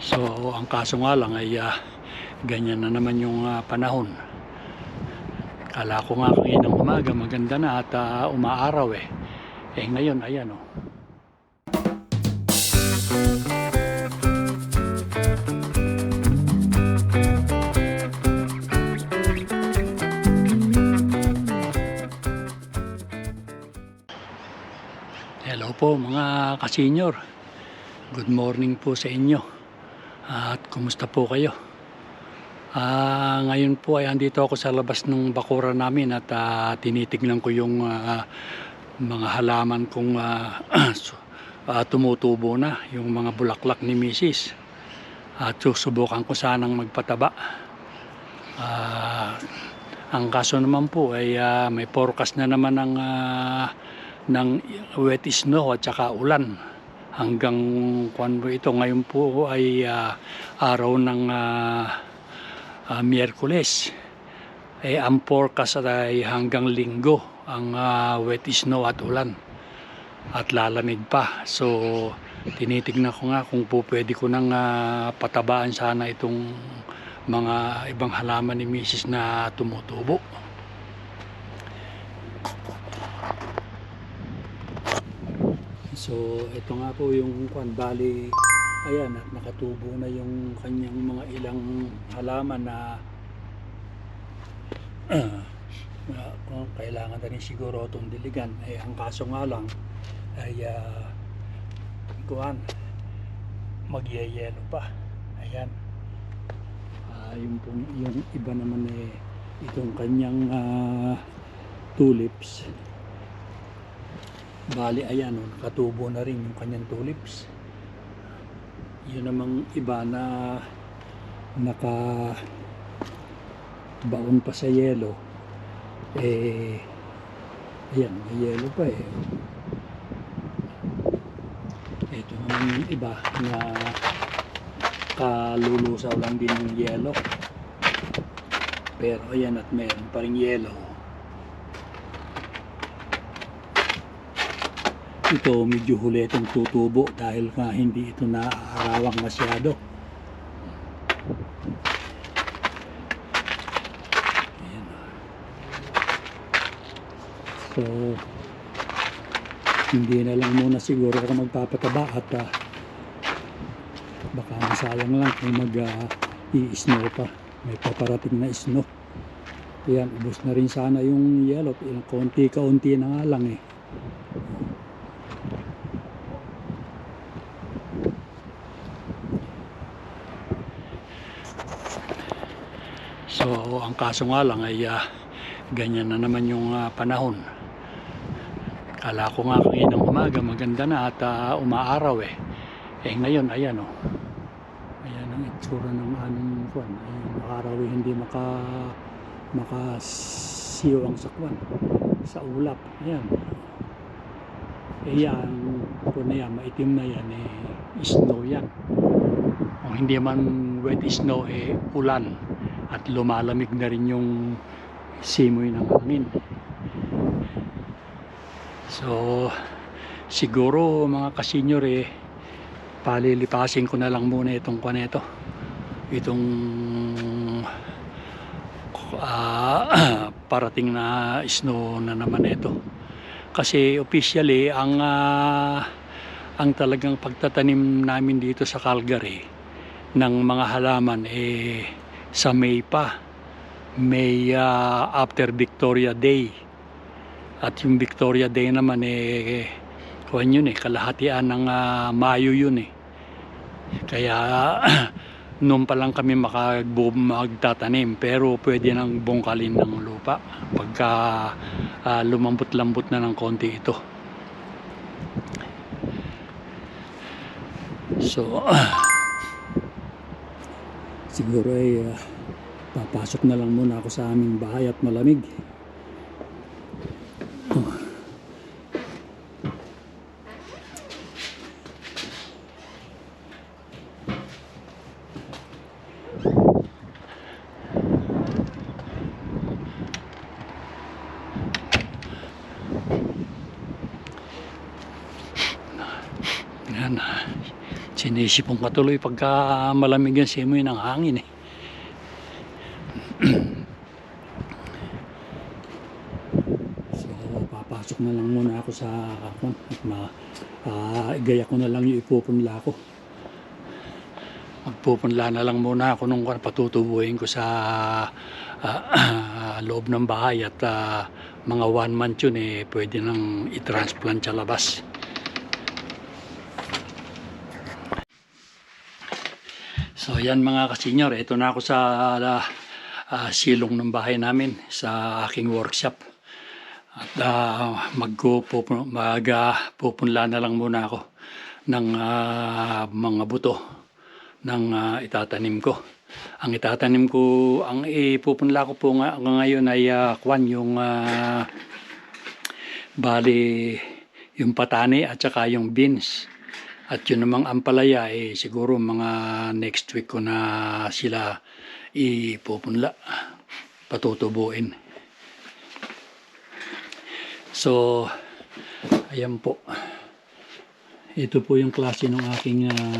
So, ang kaso nga lang ay ah, ganyan na naman yung ah, panahon. Kala ko nga kaninang umaga maganda na at ah, umaaraw eh. Eh ngayon, ayan oh. Hello po mga kasenyor. Good morning po sa inyo. At kumusta po kayo? Ah, ngayon po ay andito ako sa labas ng bakura namin at ah, tinitignan ko yung ah, mga halaman kong su- ah, tumutubo na, yung mga bulaklak ni Mrs. At susubukan ko sanang magpataba. Ah, ang kaso naman po ay ah, may forecast na naman ng ah, ng wet snow at saka ulan hanggang kwan po ito ngayon po ay ah, araw ng ah, ah, Miyerkules eh ang forecast ay hanggang linggo ang ah, wet snow at ulan at lalamig pa so tinitignan ko nga kung po pwede ko nang ah, patabaan sana itong mga ibang halaman ni Mrs. na tumutubo So, ito nga po yung kwan, bali, ayan, at nakatubo na yung kanyang mga ilang halaman na kung kailangan na rin siguro itong diligan. Eh, ang kaso nga lang, ay, uh, kuhan, magyayelo pa. Ayan. Ah, yung, yung iba naman eh, itong kanyang ah, tulips, Bali, ayan, oh, nakatubo na rin yung kanyang tulips. Yun namang iba na naka baon pa sa yelo. Eh, ayan, may yelo pa eh. Ito naman yung iba na kalulusaw lang din yung yelo. Pero ayan at meron pa rin yelo. Ito medyo huletong tutubo dahil nga hindi ito naaarawang masyado. Ayan. So, hindi na lang muna siguro ako magpapataba at ah, baka masayang lang kung mag ah, i-snow pa. May paparating na snow. Ayan, ubos na rin sana yung yellow. Ilang konti-kaunti na nga lang eh. So, ang kaso nga lang ay ah, ganyan na naman yung ah, panahon. Kala ko nga kaninang umaga maganda na at ah, umaaraw eh. Eh ngayon, ayan oh. Ayan ang itsura ng anong kwan. Ayan, araw eh, hindi maka makasiyo ang sakwan sa ulap. Ayan. Eh yan, kung na yan, maitim na yan, eh, snow yan. Kung hindi man wet snow, eh, ulan at lumalamig na rin yung simoy ng hangin. So, siguro mga kasenyor eh, palilipasin ko na lang muna itong kwaneto. Itong ah, parating na snow na naman ito. Kasi officially, ang ah, ang talagang pagtatanim namin dito sa Calgary ng mga halaman eh sa May pa. May ah, after Victoria Day. At yung Victoria Day naman eh kuwan yun eh, kalahatian ng ah, Mayo yun eh. Kaya noon pa lang kami magtatanim pero pwede nang bungkalin ng lupa pagka ah, lumambot-lambot na ng konti ito. So, siguro ay ah, papasok na lang muna ako sa aming bahay at malamig. Oh. Yan. Sinisipong katuloy pagka malamig yan simoy ng hangin eh. so papasok na lang muna ako sa kapon at ma, igaya ko na lang yung ipupunla ko. Magpupunla na lang muna ako nung patutubuhin ko sa ah, loob ng bahay at ah, mga one month yun eh pwede nang i-transplant sa labas. So yan mga kasenyor, ito na ako sa ah, silong ng bahay namin sa aking workshop. At uh, magpupunla mag, ah, pupunla na lang muna ako ng ah, mga buto ng ah, itatanim ko. Ang itatanim ko, ang ipupunla ko po nga, ngayon ay uh, kwan yung ah, bali yung patani at saka yung beans. At yun namang ampalaya, eh, siguro mga next week ko na sila ipupunla, patutubuin. So, ayan po. Ito po yung klase ng aking ah,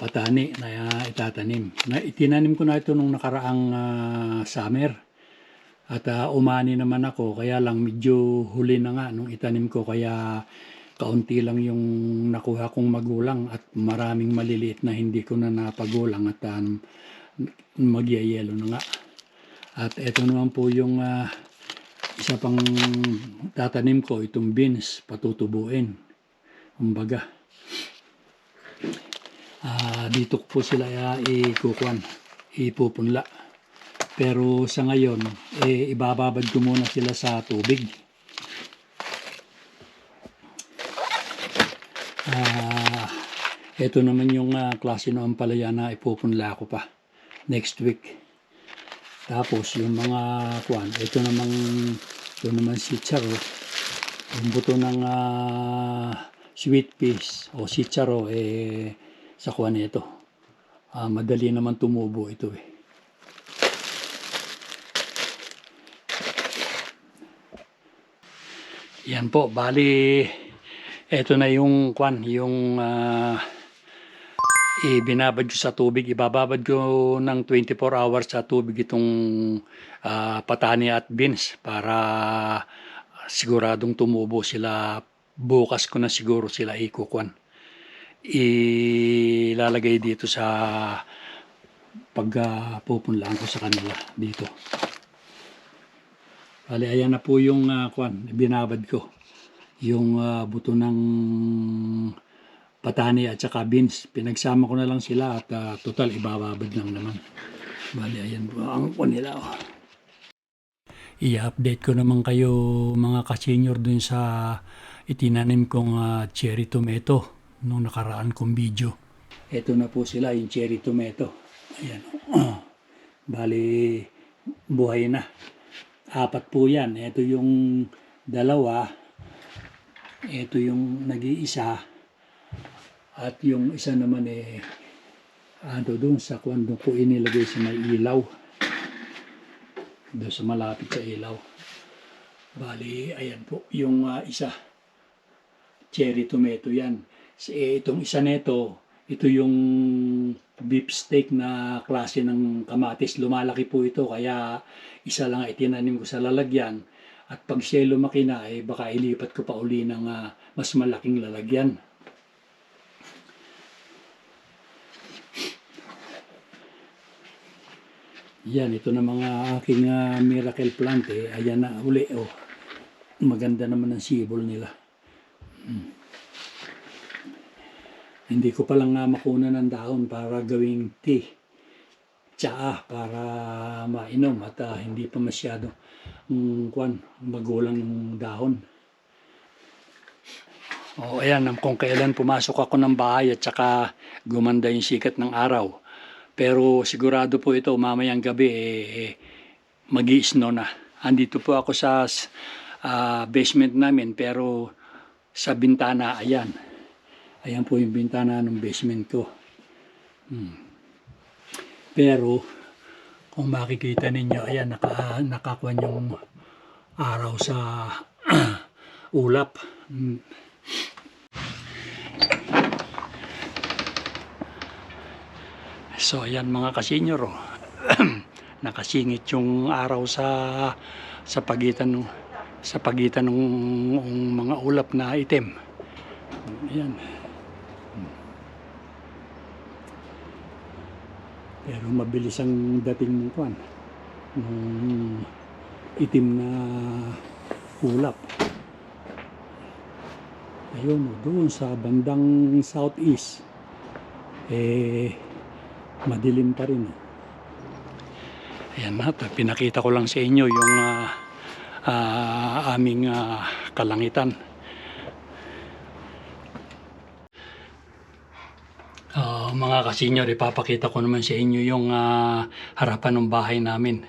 patani na ah, itatanim. Na, itinanim ko na ito nung nakaraang ah, summer. At ah, umani naman ako, kaya lang medyo huli na nga nung itanim ko, kaya kaunti lang yung nakuha kong magulang at maraming maliliit na hindi ko na napagulang at um, magyayelo na nga. At ito naman po yung ah, isa pang tatanim ko, itong beans, patutubuin. Kumbaga, ah, dito po sila uh, ikukuan, ipupunla. Pero sa ngayon, eh, ibababad ko muna sila sa tubig. Ito naman yung ah, klase ng ampalaya na ipupunla ko pa next week. Tapos yung mga kuan, ito namang ito naman si Charo. Yung buto ng ah, sweet peas o si Charo eh sa kuan ito. Ah, madali naman tumubo ito eh. Yan po, bali ito na yung kwan, yung ah, ibinabad ko sa tubig. Ibababad ko ng 24 hours sa tubig itong ah, patani at beans para siguradong tumubo sila. Bukas ko na siguro sila ikukwan. Ilalagay dito sa pagpupunlaan ko sa kanila dito. Bali, ayan na po yung ah, kwan, binabad ko. Yung ah, buto ng patani at saka beans. Pinagsama ko na lang sila at ah, total ibababad lang naman. Bali, ayan po ang po nila. Oh. I-update ko naman kayo mga kasenyor dun sa itinanim kong ah, cherry tomato nung nakaraan kong video. Ito na po sila, yung cherry tomato. Ayan. oh. Bali, buhay na. Apat po yan. Ito yung dalawa. Ito yung nag-iisa. At yung isa naman eh, ano doon sa kwan doon ko inilagay sa may ilaw. Doon sa malapit sa ilaw. Bali, ayan po, yung ah, isa. Cherry tomato yan. Eh, itong isa nito, ito yung beef steak na klase ng kamatis. Lumalaki po ito, kaya isa lang itinanim ko sa lalagyan. At pag siya lumaki na, eh, baka ilipat ko pa uli ng ah, mas malaking lalagyan. Yan, ito na mga aking ah, miracle plant eh. Ayan na uli. Oh. Maganda naman ang sibol nila. Hmm. Hindi ko palang nga makuna ng dahon para gawing tea. Tsaa para mainom at ah, hindi pa masyado um, kwan, magulang ng dahon. O ayan, kung kailan pumasok ako ng bahay at saka gumanda yung sikat ng araw. Pero sigurado po ito mamayang gabi eh, eh, mag snow na. Andito po ako sa ah, basement namin pero sa bintana, ayan. Ayan po yung bintana ng basement ko. Hmm. Pero kung makikita ninyo, ayan, naka, nakakuan yung araw sa ulap. Hmm. So ayan mga kasenyor, oh. nakasingit yung araw sa sa pagitan ng sa pagitan ng ng mga ulap na itim. Ayan. Pero mabilis ang dating ng kwan ng itim na ulap. Ayun, oh, doon sa bandang southeast, eh, madilim pa rin. oh. Ayan na, ta- pinakita ko lang sa inyo yung ah, ah, aming ah, kalangitan. Ah, mga kasenyor, ipapakita ko naman sa inyo yung ah, harapan ng bahay namin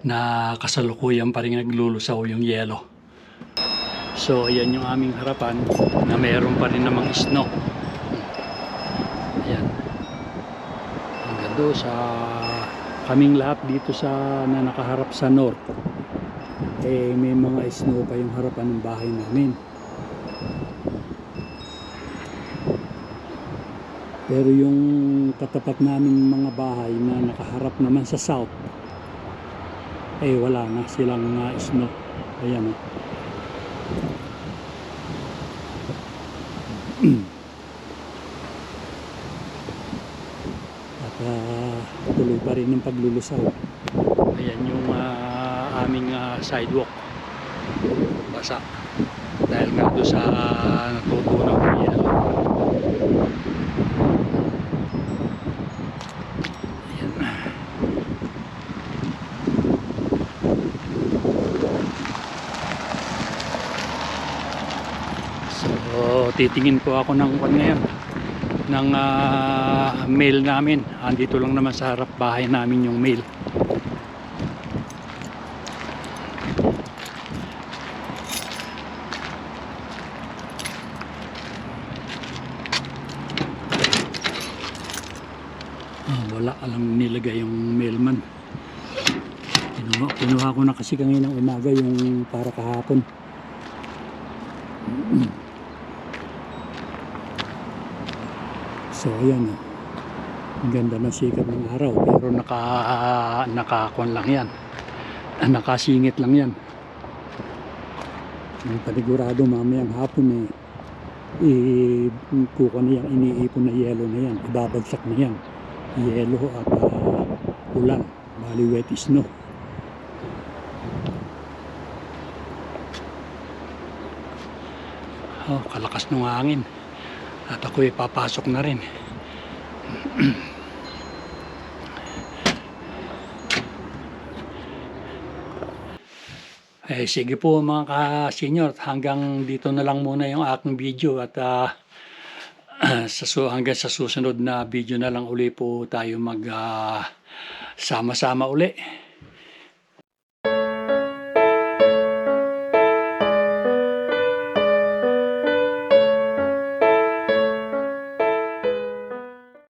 na kasalukuyan pa rin naglulusaw yung yelo. So, ayan yung aming harapan na mayroon pa rin namang snow. Ayan. Doon sa kaming lahat dito sa na nakaharap sa north. Eh, may mga snow pa yung harapan ng bahay namin. Pero yung katapat namin mga bahay na nakaharap naman sa south, eh wala na silang uh, snow. Ayan oh. At ah, tuloy pa rin ang paglulusaw. Ayan yung ah, aming ah, sidewalk. Basa. Dahil nga doon sa natutunaw na yan. Ayan. So, titingin ko ako ng kwan ngayon ng ah, mail namin. Andito lang naman sa harap bahay namin yung mail. Ah, wala alam nilagay yung mailman. Kinuha, kinuha ko na kasi kanina umaga yung para kahapon. So ayan oh. Ang ganda ng sikat ng araw pero naka nakakon lang yan. Nakasingit lang yan. Ang panigurado mamayang hapon eh i kuko na yan, iniipon na yelo na yan, ibabagsak na yan. Yelo at ah, ulan, bali wet snow. Oh, kalakas ng hangin. At ako papasok na rin. Eh, sige po mga ka-senior, hanggang dito na lang muna yung aking video at ah, sa su hanggang sa susunod na video na lang uli po tayo mag ah, sama-sama uli.